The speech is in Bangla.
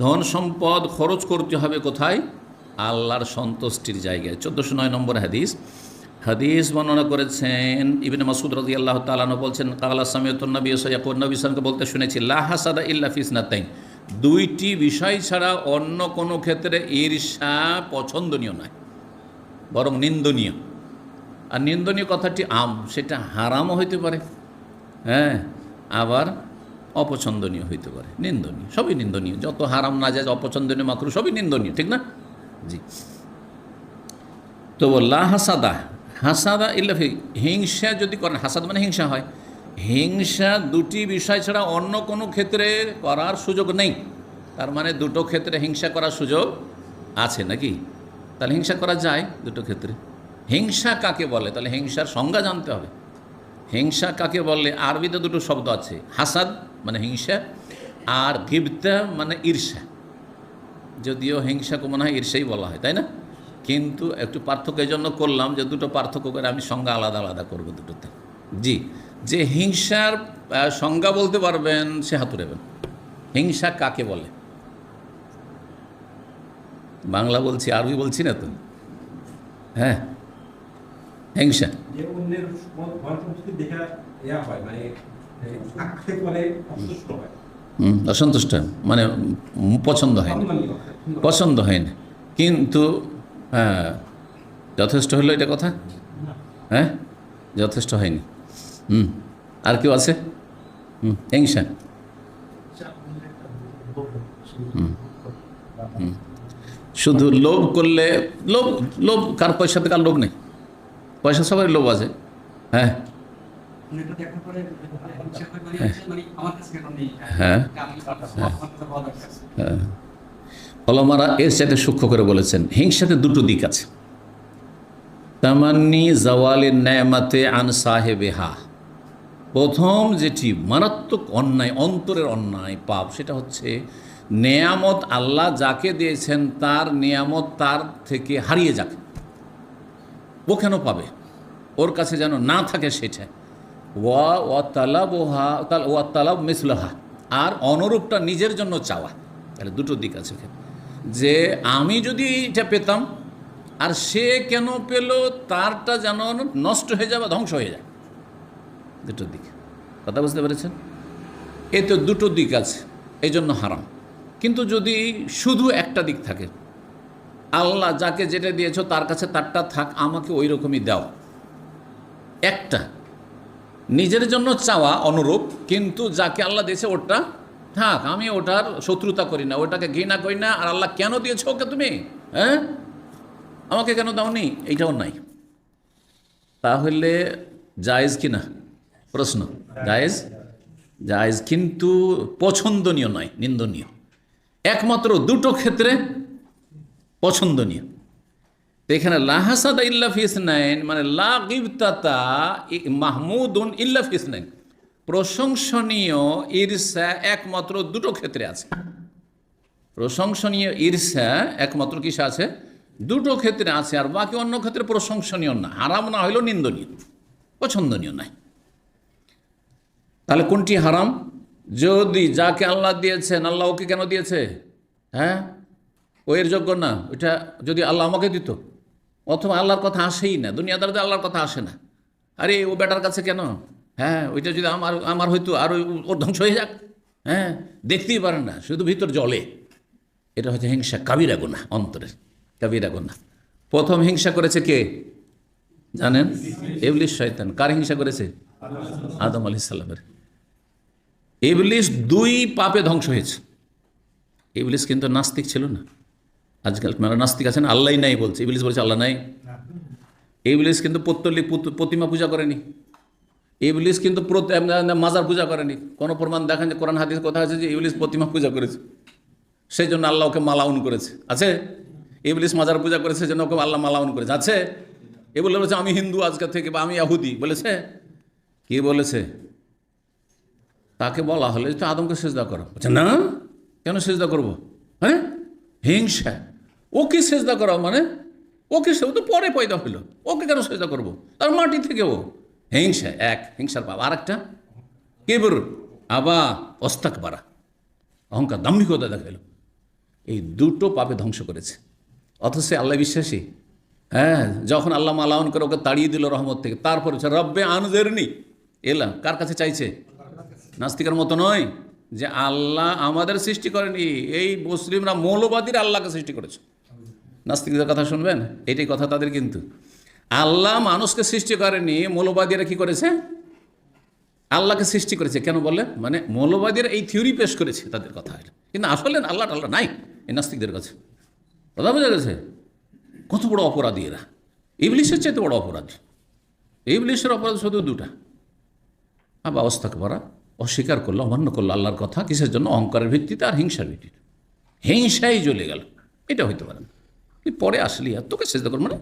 ধন সম্পদ খরচ করতে হবে কোথায়? আল্লাহর সন্তুষ্টির জায়গায়। চোদ্দোশো নয় নম্বর হাদিস। হাদিস বর্ণনা করেছেন ইবিন মাসুদ রাজি আল্লাহ তালানো বলছেন, কালা সামিয়তুল নবী সৈয়াকুর নবী সালামকে বলতে শুনেছি, লা হাসাদা ইল্লা ফিসনাতাইন দুইটি বিষয় ছাড়া অন্য কোনো ক্ষেত্রে ঈর্ষা পছন্দনীয় নয়, বরং নিন্দনীয়। আর নিন্দনীয় কথাটি আম, সেটা হারামও হইতে পারে। হ্যাঁ আবার অপছন্দনীয় হইতে পারে। নিন্দনীয়, সবই নিন্দনীয়। যত হারাম না যায়, অপছন্দনীয় মাকরু, সবই নিন্দনীয়, ঠিক না? জি। তো লা হাসাদা হাসাদা ইল্লাফি হিংসা যদি করেন, হাসাদ মানে হিংসা হয়। হিংসা দুটি বিষয় ছাড়া অন্য কোনো ক্ষেত্রে করার সুযোগ নেই। তার মানে দুটো ক্ষেত্রে হিংসা করার সুযোগ আছে নাকি? তাহলে হিংসা করা যায় দুটো ক্ষেত্রে। হিংসা কাকে বলে? তাহলে হিংসার সংজ্ঞা জানতে হবে। হিংসা কাকে বললে আরবিতে দুটো শব্দ আছে। হাসাদ মানে হিংসা, আর গিবতা মানে ঈর্ষা। যদিও হিংসাকে মনে হয় ঈর্ষাই বলা হয়, তাই না? কিন্তু একটু পার্থক্য এই জন্য করলাম যে দুটো পার্থক্য করে আমি সংজ্ঞা আলাদা আলাদা করব দুটোতে। জি, যে হিংসার সংজ্ঞা বলতে পারবেন, সে হাতুড়েবেন হিংসা কাকে বলে? বাংলা বলছি, আরবি বলছি না তো? হ্যাঁ? হিংসা মানে অসন্তুষ্ট হুম, অসন্তুষ্ট। মানে পছন্দ হয় না। পছন্দ হয় না। কিন্তু হ্যাঁ যথেষ্ট হলো এটা কথা? হ্যাঁ? যথেষ্ট হয়নি। হুম। আর কেউ আছে? হুম হিংসা শুধু লোভ করলে লোভ লোভ কার পয়সা থেকে আর লোভ নেই? পয়সা সবাই লোভ আছে। হ্যাঁ। হয়। হ্যাঁ। ফলমারা এর সাথে সূক্ষ্ম করে বলেছেন, হিংসাতে দুটো দিক আছে। তামান্নি জওয়ালের ন্যায়ামাতে আন সাহেবেহা। প্রথম যেটি মারাত্মক অন্যায়, অন্তরের অন্যায়, পাপ, সেটা হচ্ছে নেয়ামত আল্লাহ যাকে দিয়েছেন, তার নেয়ামত তার থেকে হারিয়ে যাক। ও কেন পাবে? ওর কাছে যেন না থাকে সেটা। ওয়া ওয়া তালাব ওহা ওয়া তালাব মিসলাহা। আর অনুরূপটা নিজের জন্য চাওয়া। তাহলে দুটো দিক আছে যে আমি যদি এটা পেতাম, আর সে কেন পেল, তারটা যেন নষ্ট হয়ে যায় বা ধ্বংস হয়ে যায়। দুটো দিক। কথা বুঝতে পেরেছেন? এই তো দুটো দিক আছে। এই জন্য হারাম। কিন্তু যদি শুধু একটা দিক থাকে, আল্লাহ যাকে যেটা দিয়েছ, তার কাছে তারটা থাক, আমাকে ওই রকমই দাও। একটা। নিজের জন্য চাওয়া অনুরূপ, কিন্তু যাকে আল্লাহ দিয়েছে ওটা, থাক, আমি ওটার শত্রুতা করি না, ওটাকে ঘৃণা করি না, আর আল্লাহ কেন দিয়েছ ওকে তুমি? হ্যাঁ? আমাকে কেন দাওনি? এইটাও নাই। তাহলে জায়েজ কি না? প্রশ্ন। জায়েজ? জায়েজ কিন্তু পছন্দনীয় নয়, নিন্দনীয়। একমাত্র দুটো ক্ষেত্রে পছন্দনীয়। এখানে লাহাসাদা ইল্লা ফিসনাইন মানে লা গিবতাতা মাহমুদুন ইল্লা ফিসনাইন প্রশংসনীয় ঈর্ষা একমাত্র দুটো ক্ষেত্রে আছে। প্রশংসনীয় ঈর্ষা একমাত্র কিসে আছে? দুটো ক্ষেত্রে আছে আর বাকি অন্য ক্ষেত্রে প্রশংসনীয় না। হারাম না হইলেও নিন্দনীয়। পছন্দনীয় নাই। তাহলে কোনটি হারাম? যদি যাকে আল্লাহ দিয়েছেন, আল্লাহ ওকে কেন দিয়েছে? হ্যাঁ? ও এর যোগ্য না। ওইটা যদি আল্লাহ আমাকে দিত। অথবা আল্লাহর কথা আসেই না দুনিয়াদারদের আল্লাহর কথা আসে না। আরে, ও বেটার কাছে কেন? হ্যাঁ ওইটা যদি আমার আমার হয়তো আর ওর ধ্বংস হয়ে যাক। হ্যাঁ দেখতেই পারে না, শুধু ভিতর জলে। এটা হচ্ছে হিংসা, কাবিরা গোনা অন্তরের কাবিরা গোনা প্রথম হিংসা করেছে কে? জানেন? এবলিশ শয়তান। কার হিংসা করেছে? আদম আলি সাল্লামের ইবলিস দুই পাপে ধ্বংস হয়েছে। ইবলিস কিন্তু নাস্তিক ছিল না। আজকাল মেলা নাস্তিক আছেন আল্লাহ নাই বলছে ইবলিস বলছে আল্লাহ নাই। ইবলিস কিন্তু পত্তলিক প্রতিমা পূজা করেনি। ইবলিস কিন্তু মাজার পূজা করেনি। কোনো প্রমাণ দেখেন যে কোরআন হাদিস কথা আছে যে ইবলিস প্রতিমা পূজা করেছে। সেই জন্য আল্লাহ ওকে মালাউন করেছে। আছে? ইবলিস মাজার পূজা করেছে সেই জন্য ওকে আল্লাহ মালাউন করেছে। আছে? এ বলে বলেছে আমি হিন্দু আজকে থেকে বা আমি ইয়াহুদি বলেছে? কি বলেছে? তাকে বলা হলে তো আদমকে সেজদা করো। বলছে না? কেন সেজদা করব? হ্যাঁ? হিংসা। ওকে সেজদা করা মানে ওকে সে তো পরে পয়দা হইল। ওকে কেন সেজদা করব? তার মাটি থেকে ও। হিংসা, এক, হিংসার পাপ। আর একটা কেবর আবা অস্তাক বাড়া অহংকার দাম্ভিকতা দেখাইলো। এই দুটো পাপে ধ্বংস করেছে। অথচ আল্লাহ বিশ্বাসী। হ্যাঁ যখন আল্লাহ মালাউন করে ওকে তাড়িয়ে দিল রহমত থেকে, তারপরে রব্বে আনজেরনি। এলাম। কার কাছে চাইছে? নাস্তিকের মতো নয় যে আল্লাহ আমাদের সৃষ্টি করেনি। এই মুসলিমরা মৌলবাদীর আল্লাহকে সৃষ্টি করেছে। নাস্তিকদের কথা শুনবেন? এটাই কথা তাদের কিন্তু। আল্লাহ মানুষকে সৃষ্টি করেনি, মৌলবাদীরা কি করেছে? আল্লাহকে সৃষ্টি করেছে। কেন বলে মানে মৌলবাদীরা এই থিওরি পেশ করেছে তাদের কথা। কিন্তু আসলে আল্লাহ আল্লাহ নাই এই নাস্তিকদের কাছে। কথা বোঝা গেছে? কত বড় অপরাধী এরা। ইবলিশের চাইতে বড় অপরাধ। ইবলিশের অপরাধ শুধু দুটা। আর ব্যবস্থাকে করা অস্বীকার করল, অমান্য করল আল্লাহর কথা, কিসের জন্য? অহংকারের ভিত্তিতে আর হিংসার ভিত্তিতে। হিংসাই জ্বলে গেল। এটা হইতে পারে না। তুই পরে আসলি আর তোকে সেজদা কর মানে